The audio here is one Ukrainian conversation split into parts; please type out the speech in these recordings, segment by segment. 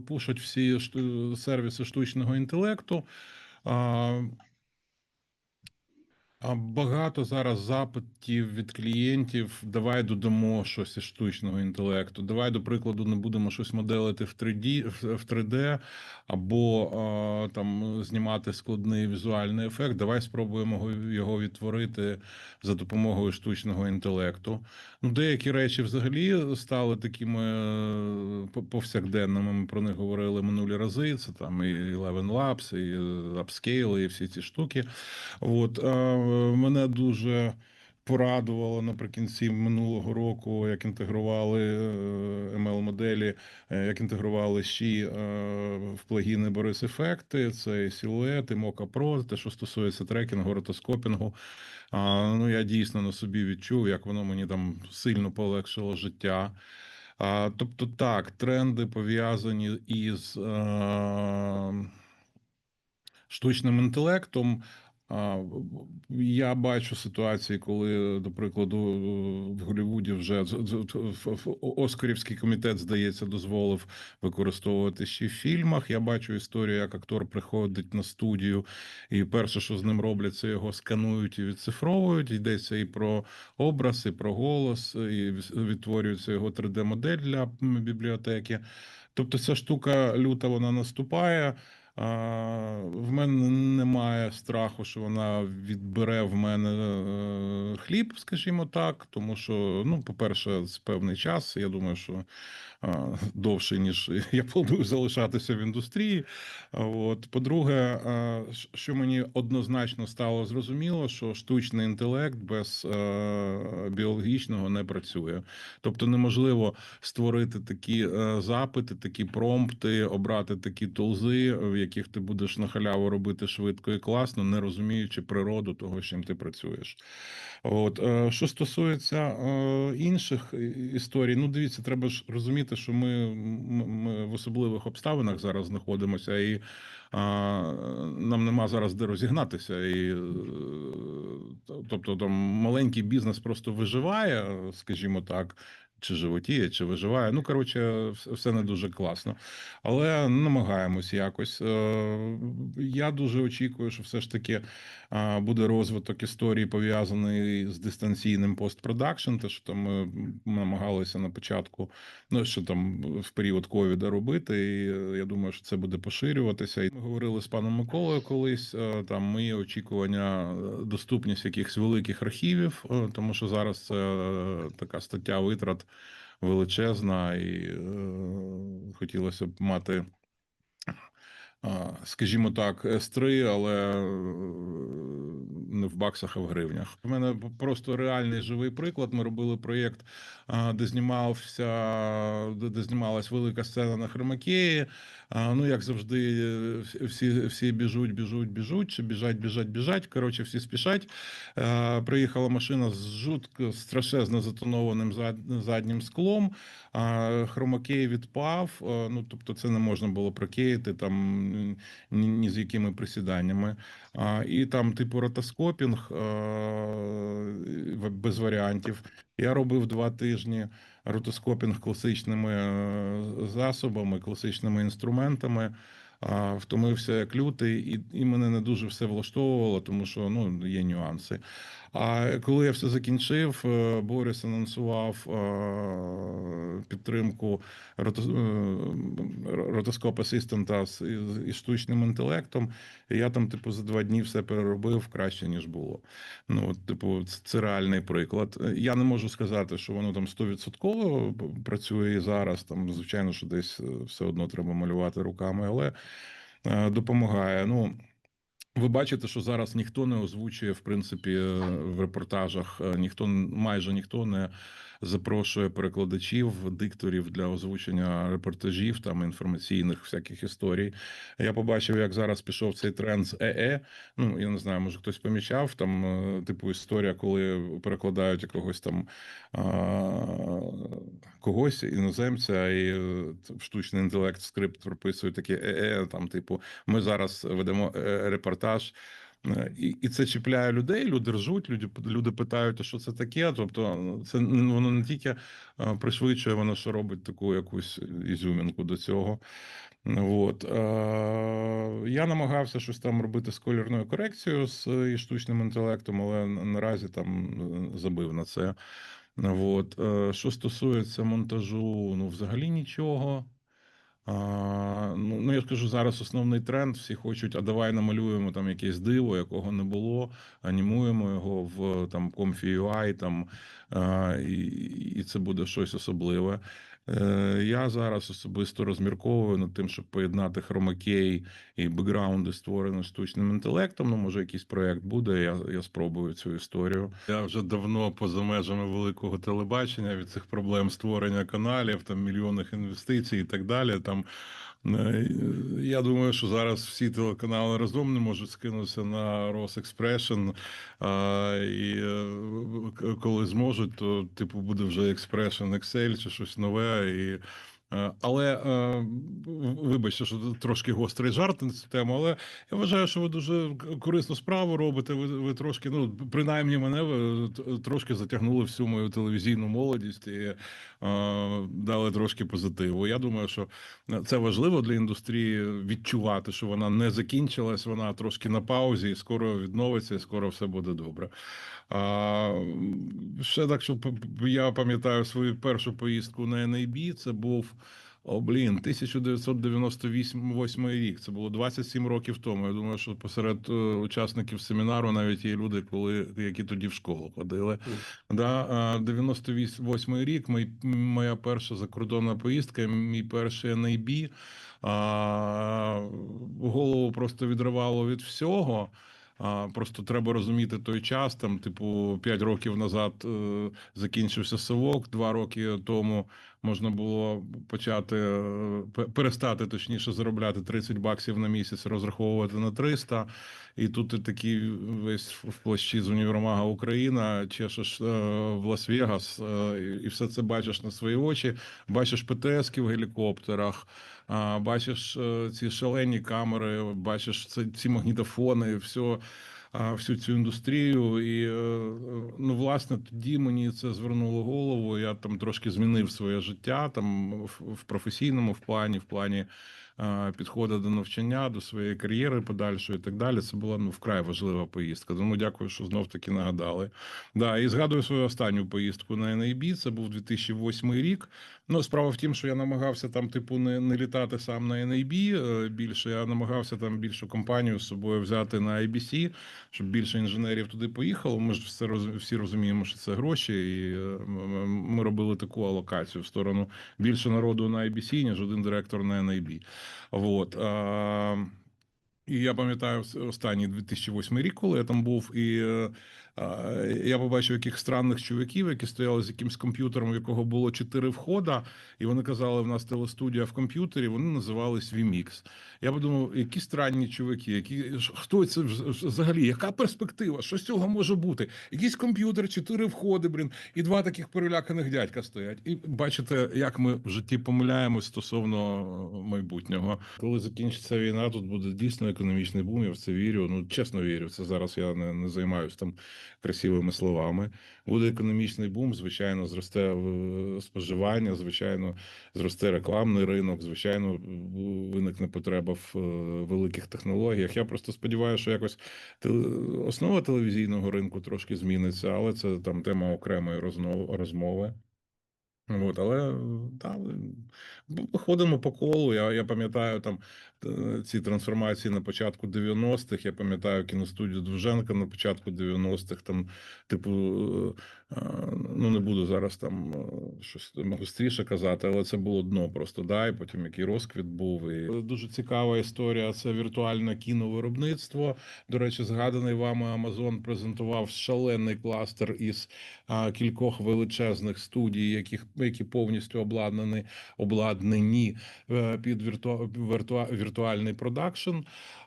пушать всі шту- сервіси штучного інтелекту. Багато зараз запитів від клієнтів. Давай додамо щось із штучного інтелекту. Давай, до прикладу, не будемо щось моделити в 3D, в- в 3D або там знімати складний візуальний ефект. Давай спробуємо його- відтворити за допомогою штучного інтелекту. Ну, деякі речі взагалі стали такими е, повсякденними. Ми про них говорили минулі рази. Це там і Eleven Labs, і Upscale, і всі ці штуки. От е, мене дуже порадувало наприкінці минулого року, як інтегрували ML-моделі, як інтегрували щі е, в плагіни Борис Ефекти. Це і Silhouette, і Mocha Pro, те, що стосується трекінгу, ротоскопінгу. Ну, я дійсно на собі відчув, як воно мені там сильно полегшило життя. А, тобто, так, тренди пов'язані із е, штучним інтелектом. Я бачу ситуації, коли, до прикладу, в Голлівуді вже Оскарівський комітет, здається, дозволив використовувати ще в фільмах. Я бачу історію, як актор приходить на студію, і перше, що з ним роблять, це його сканують і відцифровують. Йдеться і про образ, і про голос, і відтворюється його 3D-модель для бібліотеки. Тобто, ця штука люта вона наступає. В мене немає страху, що вона відбере в мене е, хліб, скажімо так. Тому що, ну, по-перше, з певний час. Я думаю, що довше, ніж я планую залишатися в індустрії. От, по-друге, що мені однозначно стало зрозуміло, що штучний інтелект без е, біологічного не працює. Тобто, неможливо створити такі е, запити, такі промпти, обрати такі тулзи, в яких ти будеш на халяву робити швидко і класно, не розуміючи природу того, чим ти працюєш. От е, що стосується інших історій, ну дивіться, треба ж розуміти, що ми, ми, ми в особливих обставинах зараз знаходимося, і а, нам нема зараз де розігнатися. І, е, тобто, там маленький бізнес просто виживає, скажімо так. Чи животіє, чи виживає. Ну, коротше, все не дуже класно. Але намагаємось якось. Е, Я дуже очікую, що все ж таки буде розвиток історії пов'язаний з дистанційним постпродакшн, те, що там ми намагалися на початку, ну що там в період ковіда робити. І я думаю, що це буде поширюватися. І ми говорили з паном Миколою колись. е, Там мої очікування, е, доступність якихось великих архівів, е, тому що зараз це е, така стаття витрат величезна, і е, хотілося б мати. Скажімо так, С3, але е, не в баксах, а в гривнях. У мене просто реальний живий приклад. Ми робили проєкт, де знімався, де знімалась велика сцена на Хромакеї. Ну, як завжди, всі всі біжуть, біжуть, біжуть, чи біжать, біжать, біжать. Коротше, всі спішать. Приїхала машина з жутко страшезно затонованим заднім склом. Хромакей відпав. Ну тобто, це не можна було прокеїти там ні, ні з якими присіданнями. А, І там, типу, ротоскопінг без варіантів. Я робив два тижні ротоскопінг класичними е, засобами, класичними інструментами. А, Втомився як лютий, і і мене не дуже все влаштовувало, тому що ну є нюанси. А коли я все закінчив, е, Борис анонсував е, підтримку ротоскоп асистента із штучним інтелектом. Я там, типу, за два дні все переробив краще ніж було. Ну, типу, це реальний приклад. Я не можу сказати, що воно там стовідсотково працює і зараз. Там, звичайно, що десь е, все одно треба малювати руками, але допомагає. Ну. Ви бачите, що зараз ніхто не озвучує в принципі в репортажах, ніхто майже ніхто не запрошує перекладачів, дикторів для озвучення репортажів там інформаційних всяких історій. Я побачив, як зараз пішов цей тренд з ЕЕ. Ну я не знаю, може хтось помічав там, типу історія, коли перекладають якогось там когось іноземця, і штучний інтелект скрипт прописує таке ЕЕ. Там, типу, ми зараз ведемо репортаж. Е, І, і це чіпляє людей, люди ржуть, люди, люди питають, а що це таке. Тобто, ну, це воно не тільки е, пришвидшує, воно ще робить таку якусь ізюмінку до цього. От. Е, Я намагався щось там робити з колірною корекцією з і штучним інтелектом, але наразі там забив на це. От. Що стосується монтажу, ну взагалі нічого. А, ну, ну, я скажу, зараз основний тренд. Всі хочуть, а давай намалюємо там якесь диво, якого не було, анімуємо його в там Comfy там, а, і, і це буде щось особливе. Е, я зараз особисто розмірковую над тим, щоб поєднати хромакей і бекграунди, створені штучним інтелектом. Ну, може, якийсь проект буде. Я, я спробую цю історію. Я вже давно поза межами великого телебачення від цих проблем створення каналів, там мільйонних інвестицій і так далі. Там я думаю, що зараз всі телеканали разом не можуть скинутися на Росекспрешн. І е, коли зможуть, то типу буде вже експрешн Excel чи щось нове. І, е, але е, вибачте, що трошки гострий жарт на цю тему, але я вважаю, що ви дуже корисну справу робите. Ви, ви трошки, ну принаймні мене ви трошки затягнули всю мою телевізійну молодість і е, дали трошки позитиву. Я думаю, що це важливо для індустрії відчувати, що вона не закінчилась, вона трошки на паузі, і скоро відновиться, і скоро все буде добре. А, ще так, що я пам'ятаю свою першу поїздку на NAB, це був. О, блін, 1998 рік. Це було 27 років тому. Я думаю, що посеред е, учасників семінару навіть є люди, коли які тоді в школу ходили. Да, а, 98 рік. Мій, моя перша закордонна поїздка, мій перший NAB. А, голову просто відривало від всього. А, просто треба розуміти той час. Там, типу, 5 років назад е, закінчився совок, 2 роки тому можна було почати е, перестати точніше заробляти 30 баксів на місяць, розраховувати на 300. І тут ти такий весь в плащі з універмага Україна, чешеш е, в Лас-Вегас, е, і- все це бачиш на свої очі. Бачиш ПТСки в гелікоптерах, бачиш е, ці шалені камери, бачиш це, ці магнітофони, все. Всю цю індустрію, і е, ну власне тоді мені це звернуло голову. Я там трошки змінив своє життя там в професійному в плані, в плані е, підходу до навчання, до своєї кар'єри подальшої і так далі. Це була ну вкрай важлива поїздка. Тому дякую, що знов таки нагадали. Да, і згадую свою останню поїздку на NAB, Це був 2008 рік. Ну, справа в тім, що я намагався там, типу, не, не літати сам на NAB е, більше. Я намагався там більшу компанію з собою взяти на IBC, щоб більше інженерів туди поїхало. Ми ж все всі розуміємо, що це гроші, і е, ми робили таку алокацію в сторону більше народу на IBC, ніж один директор на NAB. Вот. І я пам'ятаю останній 2008 рік, коли я там був, і я побачив яких странних чуваків, які стояли з якимсь комп'ютером, у якого було чотири входа, і вони казали, в нас телестудія в комп'ютері, вони називались VMix. Я подумав, які странні чуваки, які хто це вз- взагалі? Яка перспектива? Що з цього може бути? Якийсь комп'ютер, чотири входи, блін, і два таких переляканих дядька стоять. І бачите, як ми в житті помиляємось стосовно е, майбутнього. Коли закінчиться війна, тут буде дійсно економічний бум. Я в це вірю. Ну чесно вірю. Це зараз я не, не займаюся там красивими словами. Буде економічний бум, звичайно, зросте е, споживання, звичайно, зросте рекламний ринок, звичайно, виникне потреба в е, великих технологіях. Я просто сподіваюся, що якось основа телевізійного ринку трошки зміниться, але це там тема окремої розмови. От, але да, ходимо по колу. Я, я пам'ятаю там е, ці трансформації на початку 90-х. Я пам'ятаю кіностудію Довженка на початку 90-х. Там, типу, е, ну не буду зараз там е, щось гостріше казати, але це було дно просто. Да, і потім який розквіт був. І дуже цікава історія. Це віртуальне кіновиробництво. До речі, згаданий вами Amazon презентував шалений кластер із кількох величезних студій, яких які повністю обладнані обладнані е, під вірту, віртуа, віртуальний продакшн.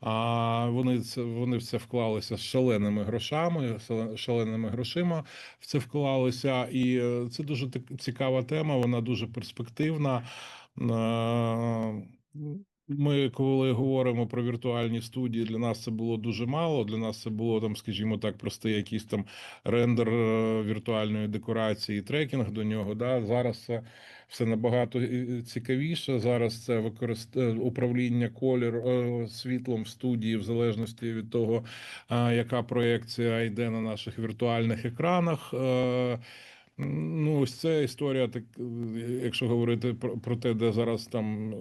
А вони це вони в це вклалися з шаленими грошами, шале- шаленими грошима в це вклалися, і е, це дуже цікава тема. Вона дуже перспективна. Ми, коли говоримо про віртуальні студії, для нас це було дуже мало. Для нас це було там, скажімо так, простий якийсь там рендер е, віртуальної декорації, трекінг до нього. Да? Зараз це все набагато е, цікавіше. Зараз це використ... е, управління колір світлом в студії, в залежності від того, яка проєкція йде на наших віртуальних екранах. Ну, ось це історія, так е, якщо говорити про, про те, де зараз там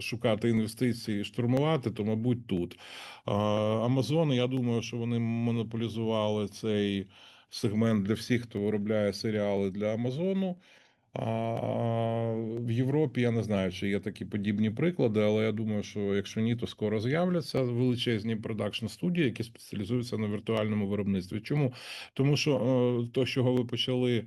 шукати інвестиції, штурмувати, то мабуть тут. Амазон. Я думаю, що вони монополізували цей сегмент для всіх, хто виробляє серіали для Амазону. А в Європі я не знаю, чи є такі подібні приклади, але я думаю, що якщо ні, то скоро з'являться величезні продакшн студії, які спеціалізуються на віртуальному виробництві. Чому? Тому що е, то, з чого ви почали, е,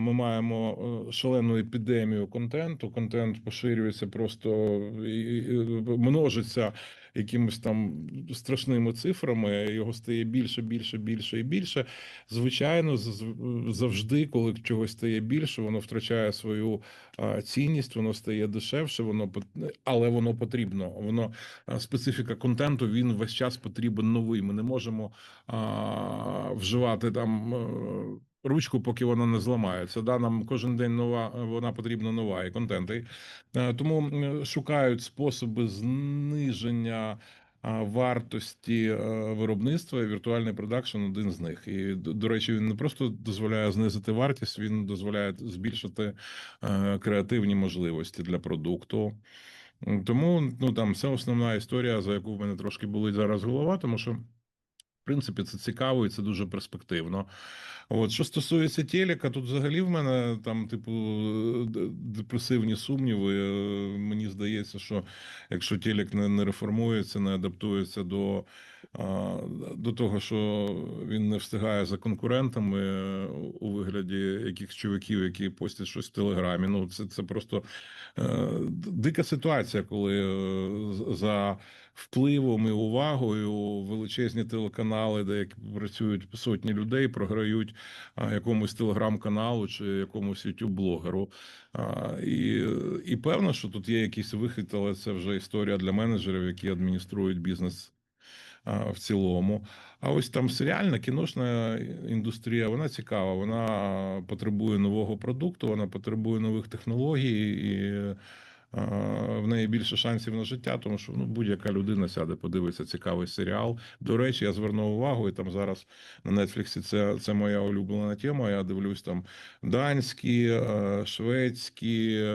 ми маємо е, шалену епідемію контенту. Контент поширюється просто і- множиться якимись там страшними цифрами. Його стає більше, більше, більше і більше. Звичайно, завжди, коли чогось стає більше, воно втрачає свою цінність, воно стає дешевше, воно але воно потрібно. Воно специфіка контенту. Він весь час потрібен новий. Ми не можемо а, вживати там. Ручку, поки вона не зламається. Да, нам кожен день нова, вона потрібна нова і контент. Е, тому шукають способи зниження вартості е, виробництва. і Віртуальний продакшн один з них. І до речі, він не просто дозволяє знизити вартість, він дозволяє збільшити е, креативні можливості для продукту. Тому ну там це основна історія, за яку в мене трошки болить зараз голова, тому що. Принципі, це цікаво і це дуже перспективно. От що стосується телека, тут взагалі в мене там, типу, депресивні сумніви. Е, Мені здається, що якщо телек не, не реформується, не адаптується до, до того, що він не встигає за конкурентами е, у вигляді якихось чуваків, які постять щось в телеграмі. Ну, це, це просто е, дика ситуація, коли за впливом і увагою величезні телеканали, де працюють сотні людей, програють якомусь телеграм-каналу чи якомусь ютуб-блогеру. І, і певно, що тут є якийсь вихід, але це вже історія для менеджерів, які адмініструють бізнес в цілому. А ось там серіальна кіношна індустрія, вона цікава, вона потребує нового продукту, вона потребує нових технологій і. А, В неї більше шансів на життя, тому що ну будь-яка людина сяде, подивиться цікавий серіал. До речі, я звернув увагу, і там зараз на Нетфліксі це, це моя улюблена тема. Я дивлюсь там данські, е, шведські.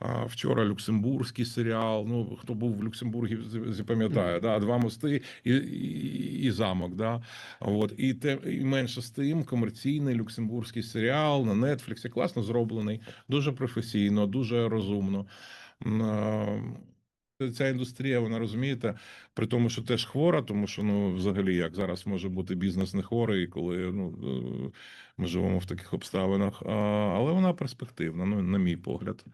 А вчора люксембурзький серіал. Ну хто був в Люксембургі, запам'ятає, да, два мости і, і, і замок. Да. От і те і менше з тим, комерційний люксембурзький серіал на Нетфліксі класно зроблений, дуже професійно, дуже розумно. Ця індустрія, вона розумієте, при тому, що теж хвора, тому що ну взагалі як зараз може бути бізнес не хворий, коли ну е, ми живемо в таких обставинах. Але вона перспективна, ну на мій погляд.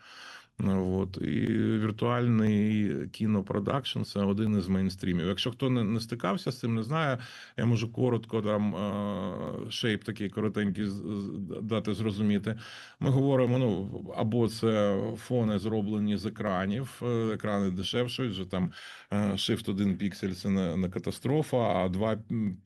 От і віртуальний кінопродакшн це один із мейнстрімів. Якщо хто не, не стикався з цим, не знає, я можу коротко там е, шейп такий коротенький дати зрозуміти. Ми говоримо: ну або це фони зроблені з екранів, е, екрани дешевші, вже там е, Shift 1 піксель це не, не катастрофа, а 2,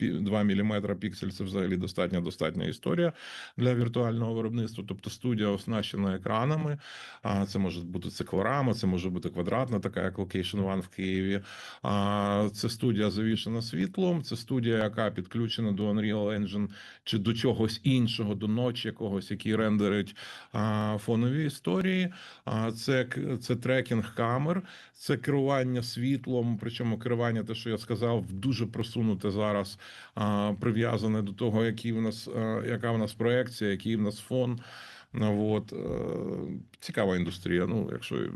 2 мм піксель це взагалі достатня достатня історія для віртуального виробництва. Тобто студія оснащена екранами. А це може бути циклорама, це може бути квадратна, така як Location One в Києві. А це студія завішена світлом. Це студія, яка підключена до Unreal Engine чи до чогось іншого, до ночі якогось, який рендерить а, фонові історії. А це це трекінг камер, це керування світлом. Причому керування, те, що я сказав, дуже просунуте зараз, а, прив'язане до того, який в нас а, яка в нас проекція, який в нас фон. От, е, цікава індустрія. Ну, якщо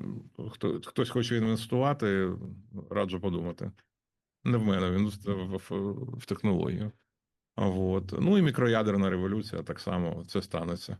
хто, хтось хоче інвестувати, раджу подумати. Не в мене, в, індустрі, в, в, в технологію. От. Ну і мікроядерна революція так само це станеться.